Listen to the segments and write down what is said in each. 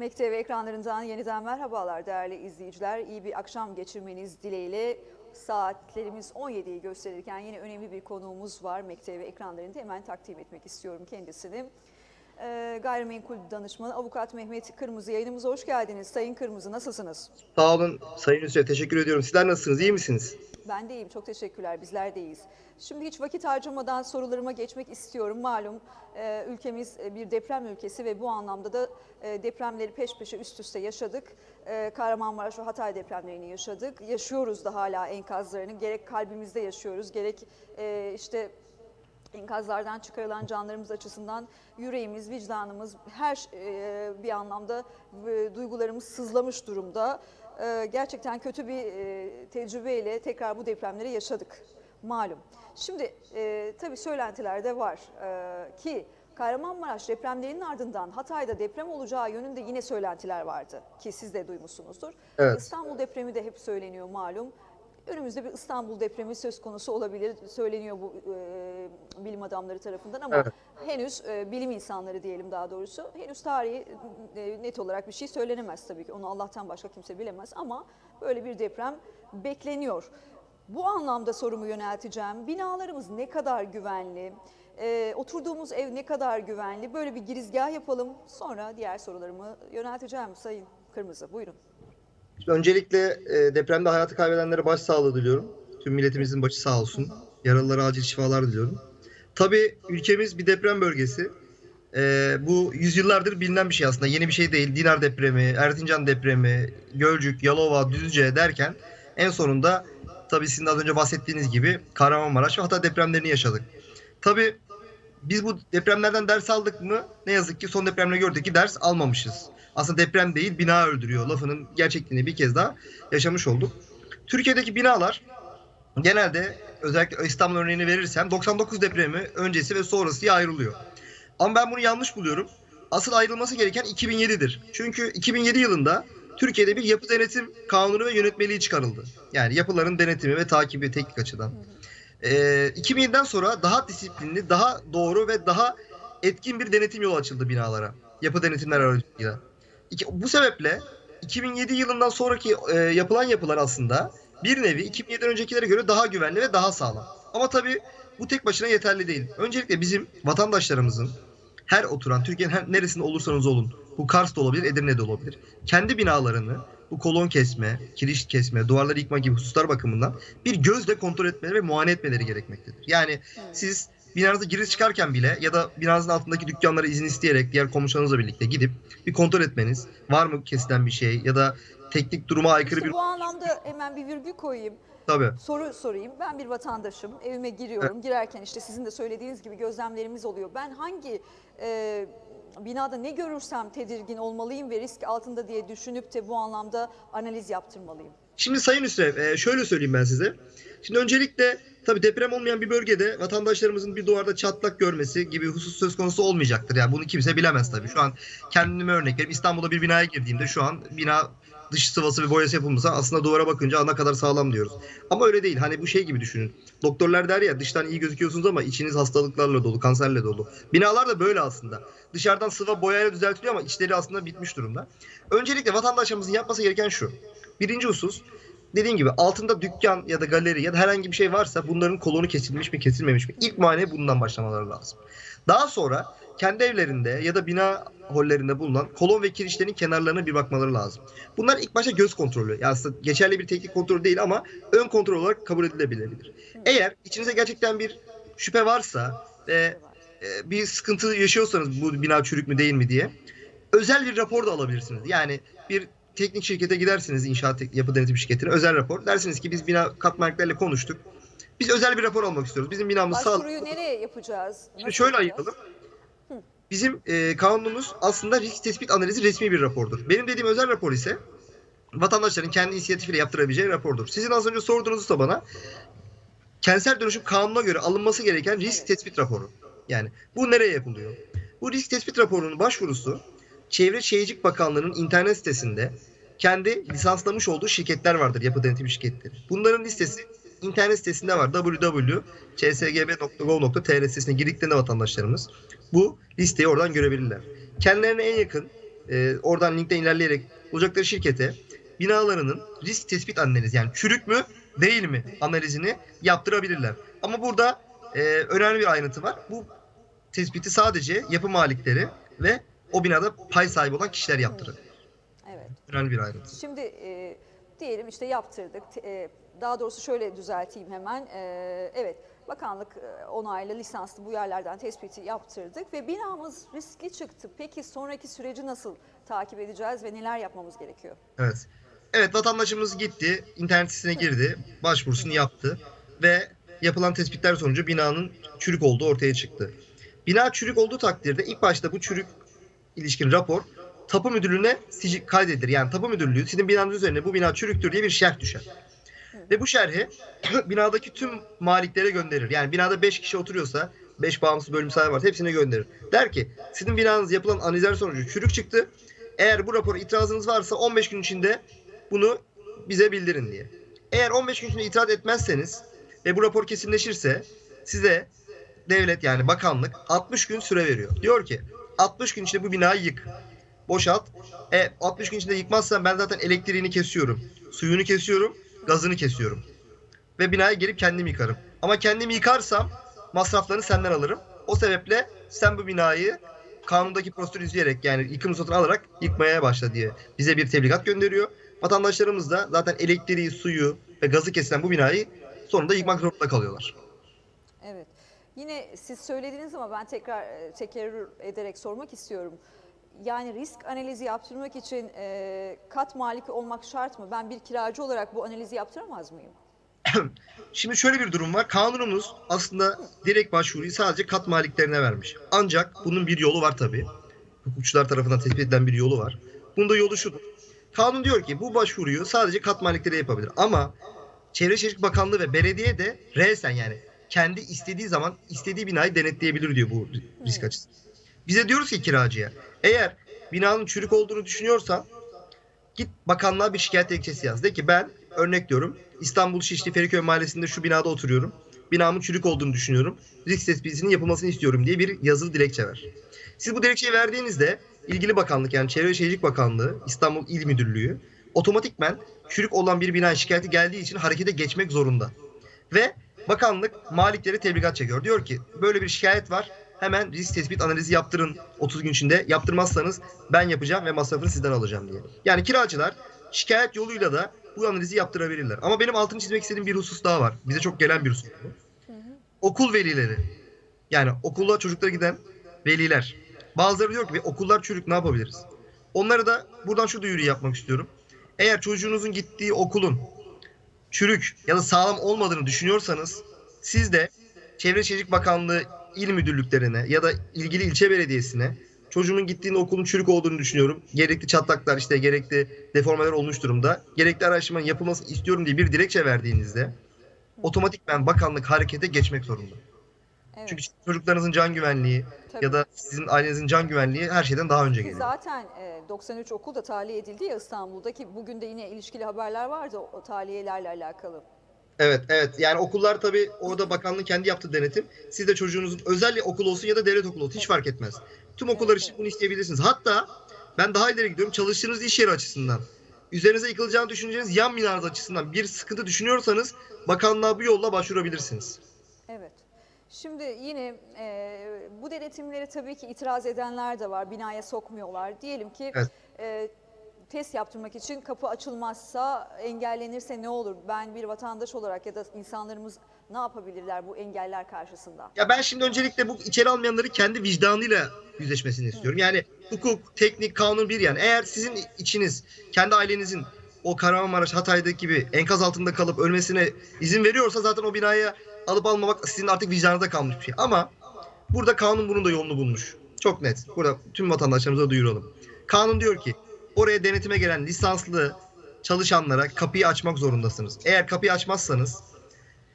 MEK TV ekranlarından yeniden merhabalar değerli izleyiciler. İyi bir akşam geçirmeniz dileğiyle saatlerimiz 17'yi gösterirken yine önemli bir konuğumuz var. MEK TV ekranlarında hemen takdim etmek istiyorum kendisini. Ee, gayrimenkul danışmanı avukat Mehmet Kırmızı yayınımıza hoş geldiniz. Sayın Kırmızı nasılsınız? Sağ olun Sayın Hüseyin. Teşekkür ediyorum. Sizler nasılsınız? İyi misiniz? Ben de iyiyim. Çok teşekkürler. Bizler de iyiyiz. Şimdi hiç vakit harcamadan sorularıma geçmek istiyorum. Malum e, ülkemiz e, bir deprem ülkesi ve bu anlamda da e, depremleri peş peşe üst üste yaşadık. E, Kahramanmaraş ve Hatay depremlerini yaşadık. Yaşıyoruz da hala enkazlarını. Gerek kalbimizde yaşıyoruz, gerek işte enkazlardan çıkarılan canlarımız açısından yüreğimiz, vicdanımız her bir anlamda duygularımız sızlamış durumda. E, gerçekten kötü bir e, tecrübeyle tekrar bu depremleri yaşadık malum. Şimdi e, tabii söylentiler de var e, ki Kahramanmaraş depremlerinin ardından Hatay'da deprem olacağı yönünde yine söylentiler vardı ki siz de duymuşsunuzdur. Evet. İstanbul depremi de hep söyleniyor malum. Önümüzde bir İstanbul depremi söz konusu olabilir söyleniyor bu e, bilim adamları tarafından ama Evet. henüz e, bilim insanları diyelim daha doğrusu henüz tarihi e, net olarak bir şey söylenemez tabii ki onu Allah'tan başka kimse bilemez ama böyle bir deprem bekleniyor. Bu anlamda sorumu yönelteceğim. Binalarımız ne kadar güvenli? E, oturduğumuz ev ne kadar güvenli? Böyle bir girizgah yapalım. Sonra diğer sorularımı yönelteceğim Sayın Kırmızı. Buyurun. Öncelikle e, depremde hayatı kaybedenlere başsağlığı diliyorum. Tüm milletimizin başı sağ olsun. Yaralılara acil şifalar diliyorum. Tabii ülkemiz bir deprem bölgesi. E, bu yüzyıllardır bilinen bir şey aslında. Yeni bir şey değil. Dinar depremi, Erzincan depremi, Gölcük, Yalova, Düzce derken en sonunda tabii sizin az önce bahsettiğiniz gibi Kahramanmaraş ve Hatay depremlerini yaşadık. Tabii biz bu depremlerden ders aldık mı? Ne yazık ki son depremde gördük ki ders almamışız. Aslında deprem değil bina öldürüyor lafının gerçekliğini bir kez daha yaşamış olduk. Türkiye'deki binalar genelde özellikle İstanbul örneğini verirsem 99 depremi öncesi ve sonrası diye ayrılıyor. Ama ben bunu yanlış buluyorum. Asıl ayrılması gereken 2007'dir. Çünkü 2007 yılında Türkiye'de bir yapı denetim kanunu ve yönetmeliği çıkarıldı. Yani yapıların denetimi ve takibi teknik açıdan. Ee, 2007'den sonra daha disiplinli, daha doğru ve daha etkin bir denetim yolu açıldı binalara. Yapı denetimler aracılığıyla. İki- Bu sebeple 2007 yılından sonraki e, yapılan yapılar aslında bir nevi 2007'den öncekilere göre daha güvenli ve daha sağlam. Ama tabii bu tek başına yeterli değil. Öncelikle bizim vatandaşlarımızın her oturan Türkiye'nin her neresinde olursanız olun bu Kars'ta olabilir, Edirne'de olabilir. Kendi binalarını bu kolon kesme, kiriş kesme, duvarları yıkma gibi hususlar bakımından bir gözle kontrol etmeleri ve muayene etmeleri gerekmektedir. Yani siz binanıza giriş çıkarken bile ya da binanızın altındaki dükkanlara izin isteyerek diğer komşularınızla birlikte gidip bir kontrol etmeniz. Var mı kesilen bir şey ya da teknik duruma aykırı İşte bir... bu anlamda hemen bir virgül koyayım. Tabii. Soru sorayım. Ben bir vatandaşım. Evime giriyorum. Girerken işte sizin de söylediğiniz gibi gözlemlerimiz oluyor. Ben hangi e, binada ne görürsem tedirgin olmalıyım ve risk altında diye düşünüp de bu anlamda analiz yaptırmalıyım. Şimdi Sayın Hüsrev e, şöyle söyleyeyim ben size. Şimdi öncelikle tabii deprem olmayan bir bölgede vatandaşlarımızın bir duvarda çatlak görmesi gibi husus söz konusu olmayacaktır. Yani bunu kimse bilemez tabii. Şu an kendime örnek vereyim. İstanbul'da bir binaya girdiğimde şu an bina dış sıvası ve boyası yapılmışsa aslında duvara bakınca ana kadar sağlam diyoruz. Ama öyle değil. Hani bu şey gibi düşünün. Doktorlar der ya dıştan iyi gözüküyorsunuz ama içiniz hastalıklarla dolu, kanserle dolu. Binalar da böyle aslında. Dışarıdan sıva boyayla düzeltiliyor ama içleri aslında bitmiş durumda. Öncelikle vatandaşımızın yapması gereken şu. Birinci husus dediğim gibi altında dükkan ya da galeri ya da herhangi bir şey varsa bunların kolonu kesilmiş mi kesilmemiş mi? İlk muayene bundan başlamaları lazım. Daha sonra kendi evlerinde ya da bina hollerinde bulunan kolon ve kirişlerin kenarlarına bir bakmaları lazım. Bunlar ilk başta göz kontrolü. Yani aslında geçerli bir teknik kontrol değil ama ön kontrol olarak kabul edilebilir. Eğer içinize gerçekten bir şüphe varsa ve e, bir sıkıntı yaşıyorsanız bu bina çürük mü değil mi diye özel bir rapor da alabilirsiniz. Yani bir teknik şirkete gidersiniz inşaat yapı denetim şirketine özel rapor. Dersiniz ki biz bina katmerliklerle konuştuk. Biz özel bir rapor almak istiyoruz. Bizim binamız sağlıklı. Başvuruyu nereye yapacağız? Şimdi şöyle yapacağız? ayıralım. Bizim e, kanunumuz aslında risk tespit analizi resmi bir rapordur. Benim dediğim özel rapor ise vatandaşların kendi inisiyatifiyle yaptırabileceği rapordur. Sizin az önce sorduğunuzda bana kentsel dönüşüm kanununa göre alınması gereken risk tespit raporu. Yani bu nereye yapılıyor? Bu risk tespit raporunun başvurusu Çevre Şehircilik Bakanlığı'nın internet sitesinde kendi lisanslamış olduğu şirketler vardır, yapı denetim şirketleri. Bunların listesi internet sitesinde var. www.csgb.gov.tr sitesine girdiklerinde vatandaşlarımız bu listeyi oradan görebilirler. Kendilerine en yakın e, oradan linkten ilerleyerek bulacakları şirkete binalarının risk tespit analizi yani çürük mü değil mi analizini yaptırabilirler. Ama burada e, önemli bir ayrıntı var. Bu tespiti sadece yapı malikleri ve o binada pay sahibi olan kişiler yaptırır. Evet. Önemli bir ayrıntı. Şimdi e, diyelim işte yaptırdık. E, daha doğrusu şöyle düzelteyim hemen. E, evet, bakanlık e, onaylı lisanslı bu yerlerden tespiti yaptırdık ve binamız riskli çıktı. Peki sonraki süreci nasıl takip edeceğiz ve neler yapmamız gerekiyor? Evet. Evet vatandaşımız gitti, internet sitesine girdi, başvurusunu yaptı ve yapılan tespitler sonucu binanın çürük olduğu ortaya çıktı. Bina çürük olduğu takdirde ilk başta bu çürük ilişkin rapor tapu müdürlüğüne kaydedilir. Yani tapu müdürlüğü sizin binanız üzerine bu bina çürüktür diye bir şerh düşer. Ve bu şerhi binadaki tüm maliklere gönderir. Yani binada 5 kişi oturuyorsa 5 bağımsız bölüm sahibi varsa hepsine gönderir. Der ki sizin binanız yapılan analizler sonucu çürük çıktı. Eğer bu rapora itirazınız varsa 15 gün içinde bunu bize bildirin diye. Eğer 15 gün içinde itiraz etmezseniz ve bu rapor kesinleşirse size devlet yani bakanlık 60 gün süre veriyor. Diyor ki 60 gün içinde bu binayı yık. Boşalt. E 60 gün içinde yıkmazsan ben zaten elektriğini kesiyorum. Suyunu kesiyorum. Gazını kesiyorum. Ve binayı gelip kendim yıkarım. Ama kendim yıkarsam masraflarını senden alırım. O sebeple sen bu binayı kanundaki prosedürü izleyerek yani yıkım ruhsatını alarak yıkmaya başla diye bize bir tebligat gönderiyor. Vatandaşlarımız da zaten elektriği, suyu ve gazı kesilen bu binayı sonunda yıkmak zorunda kalıyorlar. Evet. Yine siz söylediniz ama ben tekrar e, tekerrür ederek sormak istiyorum. Yani risk analizi yaptırmak için e, kat maliki olmak şart mı? Ben bir kiracı olarak bu analizi yaptıramaz mıyım? Şimdi şöyle bir durum var. Kanunumuz aslında direkt başvuruyu sadece kat maliklerine vermiş. Ancak bunun bir yolu var tabii. Hukukçular tarafından tespit edilen bir yolu var. Bunda yolu şudur. Kanun diyor ki bu başvuruyu sadece kat malikleri yapabilir. Ama Çevre Şehircilik Bakanlığı ve belediye de resen yani kendi istediği zaman istediği binayı denetleyebilir diyor bu risk açısından. Bize diyoruz ki kiracıya eğer binanın çürük olduğunu düşünüyorsan git bakanlığa bir şikayet dilekçesi yaz. De ki ben örnek diyorum İstanbul Şişli Feriköy Mahallesi'nde şu binada oturuyorum. Binamın çürük olduğunu düşünüyorum. Risk tespitinin yapılmasını istiyorum diye bir yazılı dilekçe ver. Siz bu dilekçeyi verdiğinizde ilgili bakanlık yani Çevre ve Şehircilik Bakanlığı, İstanbul İl Müdürlüğü otomatikmen çürük olan bir bina şikayeti geldiği için harekete geçmek zorunda. Ve bakanlık maliklere tebligat çekiyor. Diyor ki böyle bir şikayet var. Hemen risk tespit analizi yaptırın 30 gün içinde. Yaptırmazsanız ben yapacağım ve masrafını sizden alacağım diye. Yani kiracılar şikayet yoluyla da bu analizi yaptırabilirler. Ama benim altını çizmek istediğim bir husus daha var. Bize çok gelen bir husus. Okul velileri. Yani okula çocuklara giden veliler. Bazıları diyor ki okullar çürük ne yapabiliriz? Onlara da buradan şu duyuruyu yapmak istiyorum. Eğer çocuğunuzun gittiği okulun çürük ya da sağlam olmadığını düşünüyorsanız siz de Çevre Şehircilik Bakanlığı il müdürlüklerine ya da ilgili ilçe belediyesine çocuğumun gittiğinde okulun çürük olduğunu düşünüyorum. Gerekli çatlaklar işte gerekli deformeler olmuş durumda. Gerekli araştırmanın yapılmasını istiyorum diye bir dilekçe verdiğinizde otomatikmen bakanlık harekete geçmek zorunda. Evet. Çünkü çocuklarınızın can güvenliği Tabii. ya da sizin ailenizin can güvenliği her şeyden daha önce geliyor. zaten e, 93 okul da tahliye edildi ya İstanbul'daki. Bugün de yine ilişkili haberler vardı o, o tahliyelerle alakalı. Evet evet yani okullar tabii orada bakanlığın kendi yaptığı denetim. Siz de çocuğunuzun özel okul olsun ya da devlet okulu olsun hiç fark etmez. Tüm okullar için bunu isteyebilirsiniz. Hatta ben daha ileri gidiyorum çalıştığınız iş yeri açısından. Üzerinize yıkılacağını düşüneceğiniz yan binanız açısından bir sıkıntı düşünüyorsanız bakanlığa bu yolla başvurabilirsiniz. Evet. Şimdi yine e, bu denetimleri tabii ki itiraz edenler de var. Binaya sokmuyorlar. Diyelim ki Evet. e, test yaptırmak için kapı açılmazsa, engellenirse ne olur? Ben bir vatandaş olarak ya da insanlarımız ne yapabilirler bu engeller karşısında? Ya ben şimdi öncelikle bu içeri almayanları kendi vicdanıyla yüzleşmesini istiyorum. Yani hukuk, teknik, kanun bir yani. Eğer sizin içiniz, kendi ailenizin o Kahramanmaraş, Hatay'daki gibi enkaz altında kalıp ölmesine izin veriyorsa zaten o binaya alıp almamak sizin artık vicdanınızda kalmış bir şey. Ama burada kanun bunun da yolunu bulmuş. Çok net. Burada tüm vatandaşlarımıza duyuralım. Kanun diyor ki oraya denetime gelen lisanslı çalışanlara kapıyı açmak zorundasınız. Eğer kapıyı açmazsanız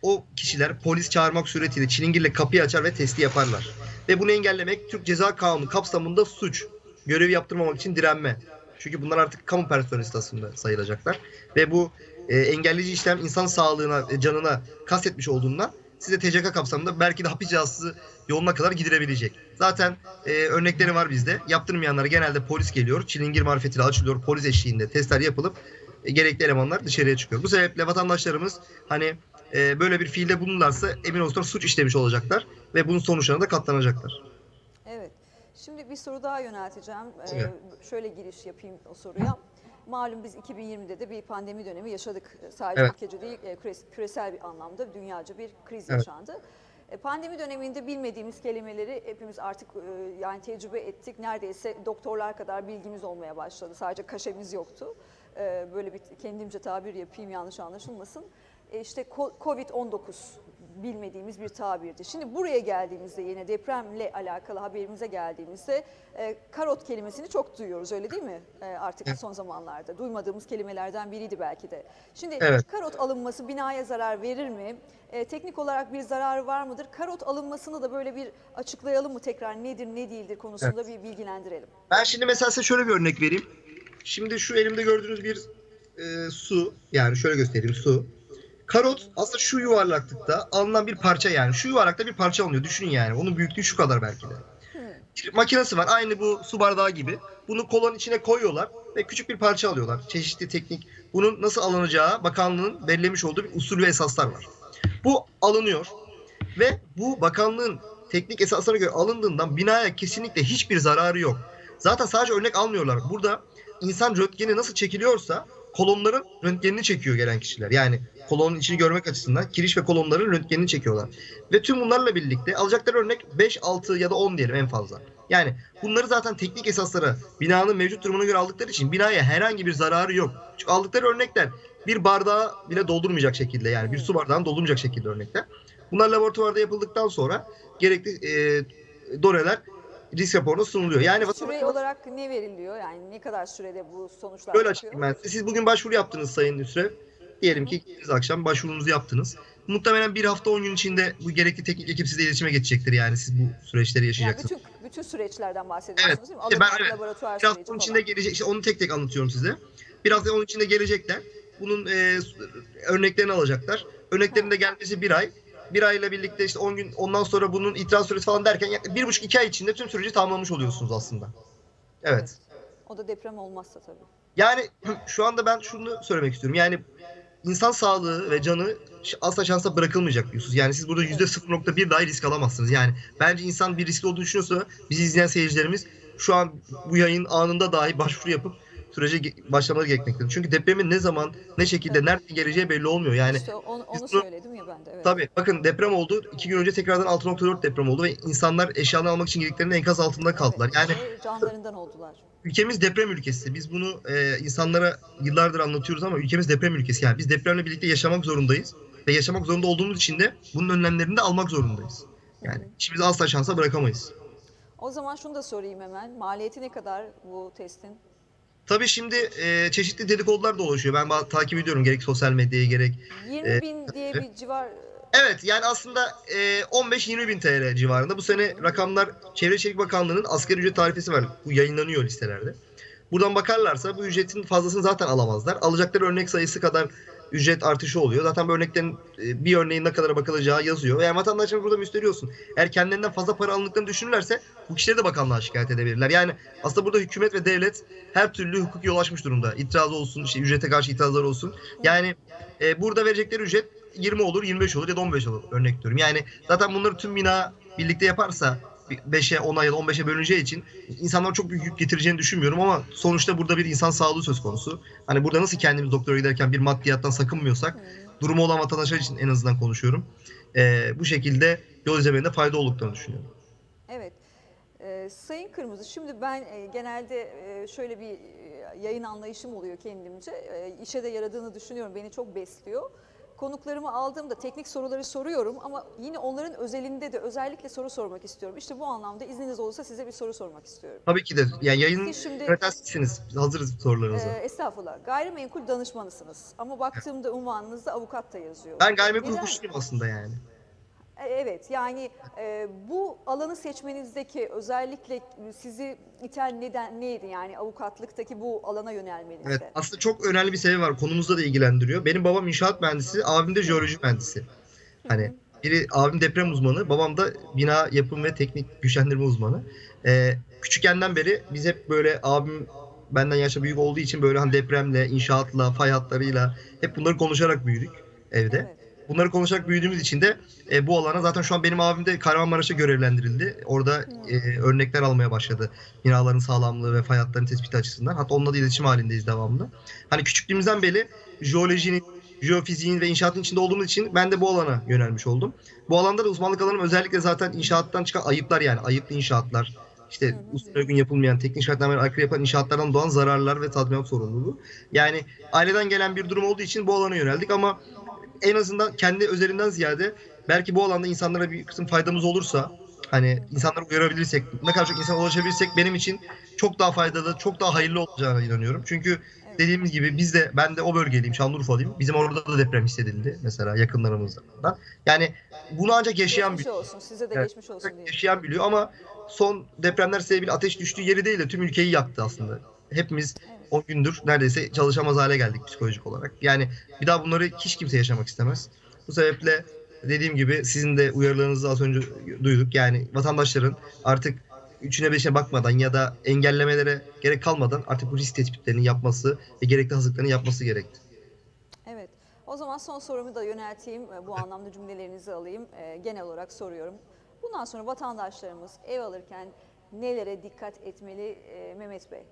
o kişiler polis çağırmak suretiyle çilingirle kapıyı açar ve testi yaparlar. Ve bunu engellemek Türk Ceza Kanunu kapsamında suç. Görevi yaptırmamak için direnme. Çünkü bunlar artık kamu personeli aslında sayılacaklar. Ve bu e, engelleyici işlem insan sağlığına ve canına kastetmiş olduğundan size TCK kapsamında belki de hapis cezası yoluna kadar gidilebilecek. Zaten e, örnekleri var bizde. Yaptırmayanlara genelde polis geliyor. Çilingir marifetiyle açılıyor. Polis eşliğinde testler yapılıp e, gerekli elemanlar dışarıya çıkıyor. Bu sebeple vatandaşlarımız hani e, böyle bir fiilde bulunurlarsa emin olsunlar suç işlemiş olacaklar ve bunun sonuçlarına da katlanacaklar. Evet. Şimdi bir soru daha yönelteceğim. Ee, şöyle giriş yapayım o soruya. Malum biz 2020'de de bir pandemi dönemi yaşadık. Sadece Evet. ülkece değil, e, küres- küresel bir anlamda dünyaca bir kriz Evet. yaşandı. E, Pandemi döneminde bilmediğimiz kelimeleri hepimiz artık e, yani tecrübe ettik. Neredeyse doktorlar kadar bilgimiz olmaya başladı. Sadece kaşemiz yoktu. Böyle bir kendimce tabir yapayım yanlış anlaşılmasın. İşte ko- Covid-19 bilmediğimiz bir tabirdi. Şimdi buraya geldiğimizde yine depremle alakalı haberimize geldiğimizde e, karot kelimesini çok duyuyoruz öyle değil mi? E, artık Evet. son zamanlarda duymadığımız kelimelerden biriydi belki de. Şimdi Evet. karot alınması binaya zarar verir mi? E, teknik olarak bir zararı var mıdır? Karot alınmasını da böyle bir açıklayalım mı tekrar nedir ne değildir konusunda bir bilgilendirelim. Ben şimdi mesela size şöyle bir örnek vereyim. Şimdi şu elimde gördüğünüz bir e, su yani şöyle göstereyim su. Karot aslında şu yuvarlaklıkta alınan bir parça yani. Şu yuvarlakta bir parça alınıyor. Düşünün yani. Onun büyüklüğü şu kadar belki de. Bir makinesi var. Aynı bu su bardağı gibi. Bunu kolonun içine koyuyorlar ve küçük bir parça alıyorlar. Çeşitli teknik. Bunun nasıl alınacağı bakanlığın belirlemiş olduğu bir usul ve esaslar var. Bu alınıyor ve bu bakanlığın teknik esaslarına göre alındığından binaya kesinlikle hiçbir zararı yok. Zaten sadece örnek almıyorlar. Burada insan röntgeni nasıl çekiliyorsa kolonların röntgenini çekiyor gelen kişiler. Yani kolonun içini görmek açısından kiriş ve kolonların röntgenini çekiyorlar. Ve tüm bunlarla birlikte alacakları örnek 5, 6 ya da 10 diyelim en fazla. Yani bunları zaten teknik esaslara binanın mevcut durumuna göre aldıkları için binaya herhangi bir zararı yok. Çünkü aldıkları örnekler bir bardağı bile doldurmayacak şekilde yani bir su bardağını doldurmayacak şekilde örnekler. Bunlar laboratuvarda yapıldıktan sonra gerekli e, doneler risk raporuna sunuluyor. Yani Süre vatandaş- olarak ne veriliyor? Yani ne kadar sürede bu sonuçlar Böyle açıklayayım ben size. Siz bugün başvuru yaptınız Sayın Nüsrev. Diyelim ki gittiniz akşam başvurunuzu yaptınız. Muhtemelen bir hafta 10 gün içinde bu gerekli teknik ekip sizle iletişime geçecektir yani siz bu süreçleri Yani yaşayacaksınız. bütün bütün süreçlerden bahsediyorsunuz Evet. değil mi? İşte ben- evet. laboratuvar Bir hafta onun içinde gelecek. işte onu tek tek anlatıyorum size. Bir hafta onun içinde gelecekler. Bunun e, örneklerini alacaklar. Örneklerin de gelmesi bir ay. Bir ayla birlikte işte 10 gün ondan sonra bunun itiraz süresi falan derken bir buçuk iki ay içinde tüm süreci tamamlamış oluyorsunuz aslında. Evet. O da deprem olmazsa tabii. Yani şu anda ben şunu söylemek istiyorum. Yani insan sağlığı ve canı asla şansa bırakılmayacak diyorsunuz. Yani siz burada yüzde 0.1 dahi risk alamazsınız. Yani bence insan bir riskli olduğunu düşünüyorsa bizi izleyen seyircilerimiz şu an bu yayın anında dahi başvuru yapıp sürece başlamaları gerekmektedir. Çünkü depremin ne zaman, ne şekilde, nerede geleceği belli olmuyor. Yani işte onu, onu bunu- söyledim ya ben de. Evet. Tabii bakın deprem oldu. iki gün önce tekrardan 6.4 deprem oldu ve insanlar eşyalarını almak için girdiklerinde enkaz altında kaldılar. Evet, Yani ve canlarından oldular. ülkemiz deprem ülkesi. Biz bunu e, insanlara yıllardır anlatıyoruz ama ülkemiz deprem ülkesi. Yani biz depremle birlikte yaşamak zorundayız. Ve yaşamak zorunda olduğumuz için de bunun önlemlerini de almak zorundayız. Yani işimizi asla şansa bırakamayız. O zaman şunu da sorayım hemen. Maliyeti ne kadar bu testin? Tabii şimdi e, çeşitli dedikodular dolaşıyor. Ben takip ediyorum gerek sosyal medyayı gerek 20 Ee, bin diye bir civar Evet yani aslında e, 15-20 bin TL civarında. Bu sene rakamlar Çevre Şehircilik Bakanlığı'nın asgari ücret tarifesi var. Bu yayınlanıyor listelerde. Buradan bakarlarsa bu ücretin fazlasını zaten alamazlar. Alacakları örnek sayısı kadar ücret artışı oluyor. Zaten bu örneklerin e, bir örneğin ne kadara bakılacağı yazıyor. Yani vatandaşlarımız burada müsteriyorsun. Eğer kendilerinden fazla para alındıklarını düşünürlerse bu kişileri de bakanlığa şikayet edebilirler. Yani aslında burada hükümet ve devlet her türlü hukuki yol açmış durumda. İtiraz olsun, işte ücrete karşı itirazlar olsun. Yani e, burada verecekleri ücret 20 olur, 25 olur ya da 15 olur örnek veriyorum. Yani zaten bunları tüm bina birlikte yaparsa 5'e, 10'a ya da 15'e bölüneceği için insanlara çok büyük yük getireceğini düşünmüyorum ama sonuçta burada bir insan sağlığı söz konusu. Hani burada nasıl kendimiz doktora giderken bir maddiyattan sakınmıyorsak durumu olan vatandaşlar için en azından konuşuyorum. E, bu şekilde yol izlemenin fayda olduklarını düşünüyorum. Evet. Ee, Sayın Kırmızı, şimdi ben e, genelde e, şöyle bir e, yayın anlayışım oluyor kendimce. E, işe de yaradığını düşünüyorum, beni çok besliyor. Konuklarımı aldığımda teknik soruları soruyorum ama yine onların özelinde de özellikle soru sormak istiyorum. İşte bu anlamda izniniz olursa size bir soru sormak istiyorum. Tabii ki de yani yayın Siz şimdi yöneten sizsiniz. Biz hazırız sorularınıza. e, estağfurullah gayrimenkul danışmanısınız ama baktığımda unvanınızda avukat da yazıyor. ben gayrimenkul Neden? aslında yani. E, Evet yani e, bu alanı seçmenizdeki özellikle sizi iten neden neydi yani avukatlıktaki bu alana yönelmenizde? Evet, aslında çok önemli bir sebebi var. Konumuzda da ilgilendiriyor. Benim babam inşaat mühendisi, abim de jeoloji mühendisi. Hani biri abim deprem uzmanı, babam da bina yapım ve teknik güçlendirme uzmanı. Ee, küçükenden beri biz hep böyle abim benden yaşça büyük olduğu için böyle hani depremle, inşaatla, fay hatlarıyla hep bunları konuşarak büyüdük evde. Evet. Bunları konuşarak büyüdüğümüz için de e, bu alana zaten şu an benim abim de Kahramanmaraş'a görevlendirildi. Orada e, örnekler almaya başladı. Binaların sağlamlığı ve fay hatlarının tespiti açısından. Hatta onunla da iletişim halindeyiz devamlı. Hani küçüklüğümüzden beri jeolojinin, jeofiziğin ve inşaatın içinde olduğumuz için ben de bu alana yönelmiş oldum. Bu alanda da uzmanlık alanım özellikle zaten inşaattan çıkan ayıplar yani ayıplı inşaatlar. İşte hı. usulüne uygun yapılmayan, teknik şartnameye aykırı yapan inşaatlardan doğan zararlar ve tazminat sorumluluğu. Yani aileden gelen bir durum olduğu için bu alana yöneldik ama en azından kendi özelinden ziyade belki bu alanda insanlara bir kısım faydamız olursa hani insanları uyarabilirsek, ne kadar çok insana ulaşabilirsek benim için çok daha faydalı, çok daha hayırlı olacağına inanıyorum. Çünkü dediğimiz gibi biz de ben de o bölgeliyim, Şanlıurfalıyım. Bizim orada da deprem hissedildi mesela yakınlarımızdan. Yani bunu ancak yaşayan Geçmiş bir olsun. Size de Evet. geçmiş olsun diye. yaşayan biliyor ama son depremler sebebiyle ateş düştüğü yeri değil de tüm ülkeyi yaktı aslında. Hepimiz Evet. 10 gündür neredeyse çalışamaz hale geldik psikolojik olarak. Yani bir daha bunları hiç kimse yaşamak istemez. Bu sebeple dediğim gibi sizin de uyarılarınızı az önce duyduk. Yani vatandaşların artık üçüne beşine bakmadan ya da engellemelere gerek kalmadan artık bu risk tespitlerini yapması ve gerekli hazırlıklarını yapması gerekti. Evet. O zaman son sorumu da yönelteyim. E, Bu anlamda cümlelerinizi alayım. E, Genel olarak soruyorum. Bundan sonra vatandaşlarımız ev alırken nelere dikkat etmeli e, Mehmet Bey?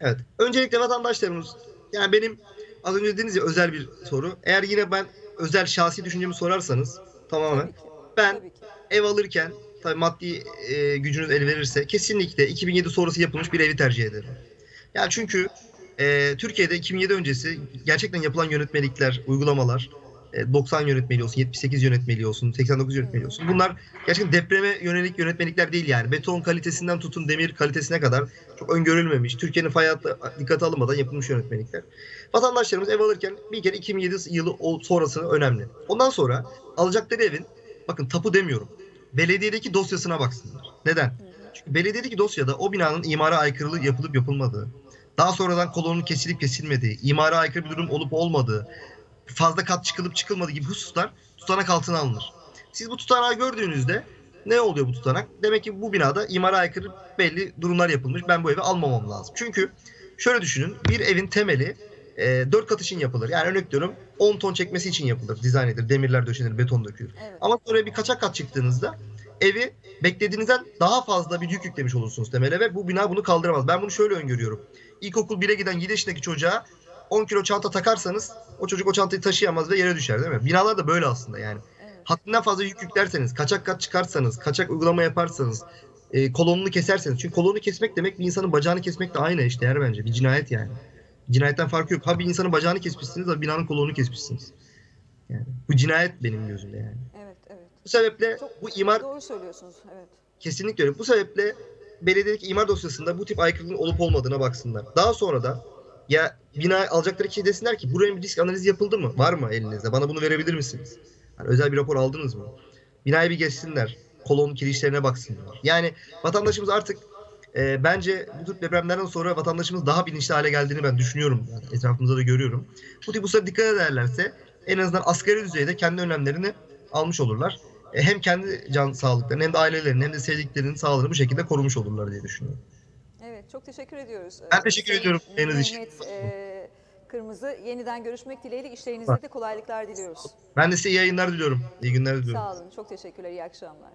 Evet. Öncelikle vatandaşlarımız yani benim az önce dediğiniz ya özel bir soru. Eğer yine ben özel şahsi düşüncemi sorarsanız tamamen ben ev alırken tabii maddi e, gücünüz el verirse kesinlikle 2007 sonrası yapılmış bir evi tercih ederim. Yani çünkü e, Türkiye'de 2007 öncesi gerçekten yapılan yönetmelikler, uygulamalar 90 yönetmeliği olsun, 78 yönetmeliği olsun, 89 yönetmeliği olsun. Bunlar gerçekten depreme yönelik yönetmelikler değil yani. Beton kalitesinden tutun demir kalitesine kadar çok öngörülmemiş, Türkiye'nin fay hattı dikkate alınmadan yapılmış yönetmelikler. Vatandaşlarımız ev alırken bir kere 2007 yılı sonrası önemli. Ondan sonra alacakları evin, bakın tapu demiyorum, belediyedeki dosyasına baksınlar. Neden? Çünkü belediyedeki dosyada o binanın imara aykırılığı yapılıp yapılmadığı, daha sonradan kolonun kesilip kesilmediği, imara aykırı bir durum olup olmadığı, fazla kat çıkılıp çıkılmadığı gibi hususlar tutanak altına alınır. Siz bu tutanağı gördüğünüzde ne oluyor bu tutanak? Demek ki bu binada imara aykırı belli durumlar yapılmış. Ben bu evi almamam lazım. Çünkü şöyle düşünün. Bir evin temeli e, 4 kat için yapılır. Yani örnek diyorum 10 ton çekmesi için yapılır. Dizayn edilir. Demirler döşenir, beton dökülür. Evet. Ama sonra bir kaçak kat çıktığınızda evi beklediğinizden daha fazla bir yük yüklemiş olursunuz temele ve bu bina bunu kaldıramaz. Ben bunu şöyle öngörüyorum. İlkokul 1'e giden 7 yaşındaki çocuğa 10 kilo çanta takarsanız o çocuk o çantayı taşıyamaz ve yere düşer değil mi? Binalar da böyle aslında yani. Evet. Haddinden fazla yük yüklerseniz, kaçak kat çıkarsanız, kaçak uygulama yaparsanız, e, kolonunu keserseniz. Çünkü kolonu kesmek demek bir insanın bacağını kesmek de aynı işte yer bence. Bir cinayet yani. Cinayetten farkı yok. Ha bir insanın bacağını kesmişsiniz, ha binanın kolonunu kesmişsiniz. Yani bu cinayet benim gözümde yani. Evet, evet. Bu sebeple Çok bu imar doğru söylüyorsunuz. Evet. Kesinlikle öyle. Bu sebeple belediyedeki imar dosyasında bu tip aykırılığın olup olmadığına baksınlar. Daha sonra da ya bina alacakları kişi desinler ki buraya bir risk analizi yapıldı mı? Var mı elinizde? Bana bunu verebilir misiniz? Yani özel bir rapor aldınız mı? Binayı bir geçsinler. Kolon kirişlerine baksınlar. Yani vatandaşımız artık e, bence bu tip depremlerden sonra vatandaşımız daha bilinçli hale geldiğini ben düşünüyorum. Yani etrafımızda da görüyorum. Bu tip hususlara dikkat ederlerse en azından asgari düzeyde kendi önlemlerini almış olurlar. E, hem kendi can sağlıklarını hem de ailelerini hem de sevdiklerinin sağlığını bu şekilde korumuş olurlar diye düşünüyorum. Çok teşekkür ediyoruz. Ben teşekkür Sayın ediyorum yayınınız için. Mehmet e, Kırmızı. Yeniden görüşmek dileğiyle işlerinizde de kolaylıklar diliyoruz. Ben de size iyi yayınlar diliyorum. İyi günler diliyorum. Sağ olun, çok teşekkürler, iyi akşamlar.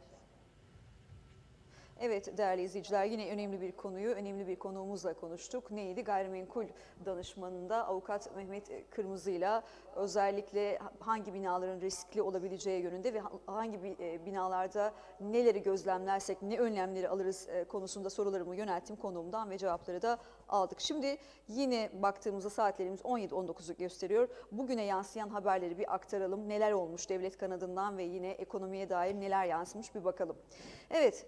Evet değerli izleyiciler yine önemli bir konuyu önemli bir konuğumuzla konuştuk. Neydi? Gayrimenkul danışmanında avukat Mehmet Kırmızı'yla özellikle hangi binaların riskli olabileceği yönünde ve hangi e, binalarda neleri gözlemlersek ne önlemleri alırız e, konusunda sorularımı yönelttim konuğumdan ve cevapları da aldık. Şimdi yine baktığımızda saatlerimiz 17-19'u gösteriyor. Bugüne yansıyan haberleri bir aktaralım. Neler olmuş devlet kanadından ve yine ekonomiye dair neler yansımış bir bakalım. Evet.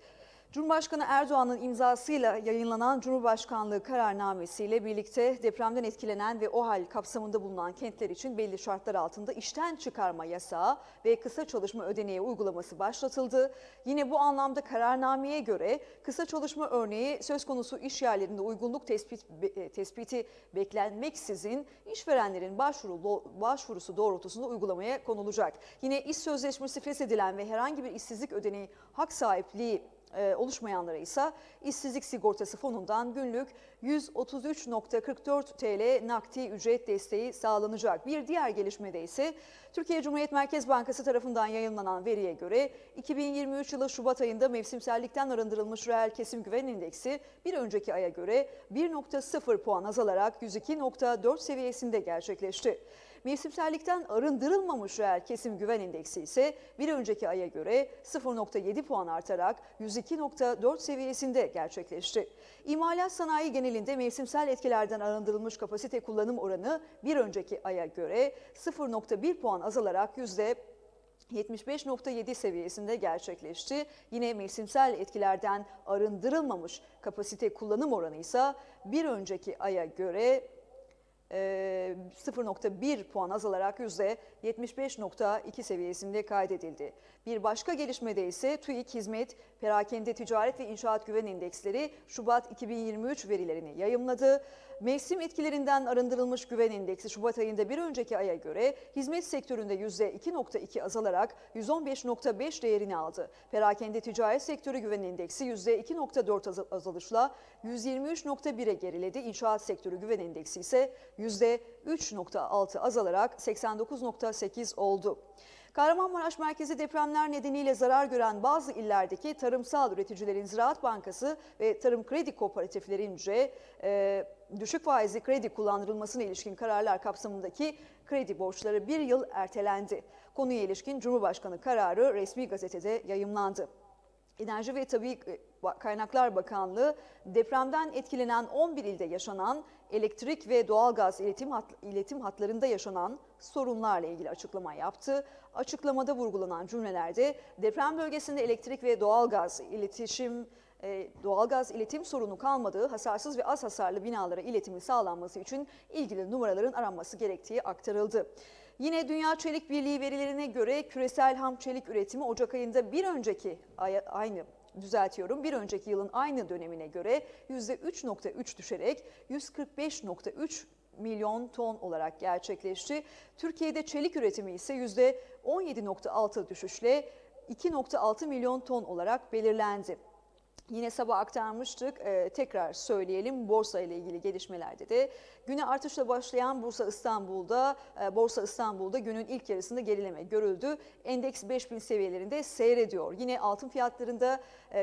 Cumhurbaşkanı Erdoğan'ın imzasıyla yayınlanan Cumhurbaşkanlığı kararnamesiyle birlikte depremden etkilenen ve OHAL kapsamında bulunan kentler için belli şartlar altında işten çıkarma yasağı ve kısa çalışma ödeneği uygulaması başlatıldı. Yine bu anlamda kararnameye göre kısa çalışma örneği söz konusu iş yerlerinde uygunluk tespit, be- tespiti beklenmeksizin işverenlerin başvuru, başvurusu doğrultusunda uygulamaya konulacak. Yine iş sözleşmesi feshedilen ve herhangi bir işsizlik ödeneği hak sahipliği e, oluşmayanlara ise işsizlik sigortası fonundan günlük 133.44 TL nakdi ücret desteği sağlanacak. Bir diğer gelişmede ise Türkiye Cumhuriyet Merkez Bankası tarafından yayınlanan veriye göre 2023 yılı Şubat ayında mevsimsellikten arındırılmış reel kesim güven endeksi bir önceki aya göre 1.0 puan azalarak 102.4 seviyesinde gerçekleşti. Mevsimsellikten arındırılmamış reel kesim güven endeksi ise bir önceki aya göre 0.7 puan artarak 102.4 seviyesinde gerçekleşti. İmalat sanayi genelinde mevsimsel etkilerden arındırılmış kapasite kullanım oranı bir önceki aya göre 0.1 puan azalarak yüzde 75.7 seviyesinde gerçekleşti. Yine mevsimsel etkilerden arındırılmamış kapasite kullanım oranı ise bir önceki aya göre 0.1 puan azalarak %75.2 seviyesinde kaydedildi. Bir başka gelişmede ise TÜİK Hizmet, Perakende Ticaret ve İnşaat Güven Endeksleri Şubat 2023 verilerini yayımladı. Mevsim etkilerinden arındırılmış güven endeksi Şubat ayında bir önceki aya göre hizmet sektöründe %2.2 azalarak 115.5 değerini aldı. Perakende ticaret sektörü güven endeksi %2.4 azal- azalışla 123.1'e geriledi. İnşaat sektörü güven endeksi ise %3.6 azalarak 89.8 oldu. Kahramanmaraş merkezi depremler nedeniyle zarar gören bazı illerdeki tarımsal üreticilerin Ziraat Bankası ve Tarım Kredi Kooperatiflerince e, düşük faizli kredi kullandırılmasına ilişkin kararlar kapsamındaki kredi borçları bir yıl ertelendi. Konuya ilişkin Cumhurbaşkanı kararı resmi gazetede yayımlandı. Enerji ve Tabii Kaynaklar Bakanlığı depremden etkilenen 11 ilde yaşanan elektrik ve doğalgaz iletim, hat, iletim hatlarında yaşanan sorunlarla ilgili açıklama yaptı. Açıklamada vurgulanan cümlelerde deprem bölgesinde elektrik ve doğalgaz iletişim e, doğalgaz iletim sorunu kalmadığı hasarsız ve az hasarlı binalara iletimin sağlanması için ilgili numaraların aranması gerektiği aktarıldı. Yine Dünya Çelik Birliği verilerine göre küresel ham çelik üretimi Ocak ayında bir önceki aynı düzeltiyorum bir önceki yılın aynı dönemine göre %3.3 düşerek 145.3 milyon ton olarak gerçekleşti. Türkiye'de çelik üretimi ise %17.6 düşüşle 2.6 milyon ton olarak belirlendi. Yine sabah aktarmıştık. Ee, tekrar söyleyelim borsa ile ilgili gelişmelerde de güne artışla başlayan Bursa İstanbul'da e, Borsa İstanbul'da günün ilk yarısında gerileme görüldü. Endeks 5000 seviyelerinde seyrediyor. Yine altın fiyatlarında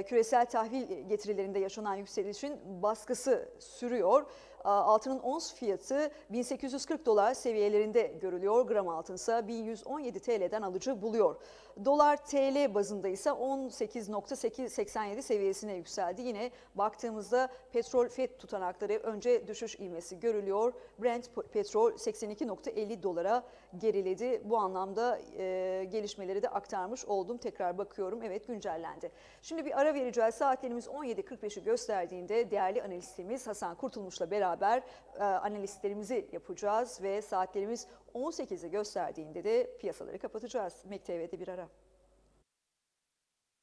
küresel tahvil getirilerinde yaşanan yükselişin baskısı sürüyor. Altının ons fiyatı 1840 dolar seviyelerinde görülüyor. Gram altınsa 1117 TL'den alıcı buluyor. Dolar TL bazında ise 18.87 seviyesine yükseldi. Yine baktığımızda petrol FED tutanakları önce düşüş ivmesi görülüyor. Brent petrol 82.50 dolara geriledi. Bu anlamda e, gelişmeleri de aktarmış oldum. Tekrar bakıyorum. Evet güncellendi. Şimdi bir ara vereceğiz. Saatlerimiz 17.45'i gösterdiğinde değerli analistimiz Hasan Kurtulmuş'la beraber e, analistlerimizi yapacağız ve saatlerimiz 18'i gösterdiğinde de piyasaları kapatacağız. MekTV'de bir ara.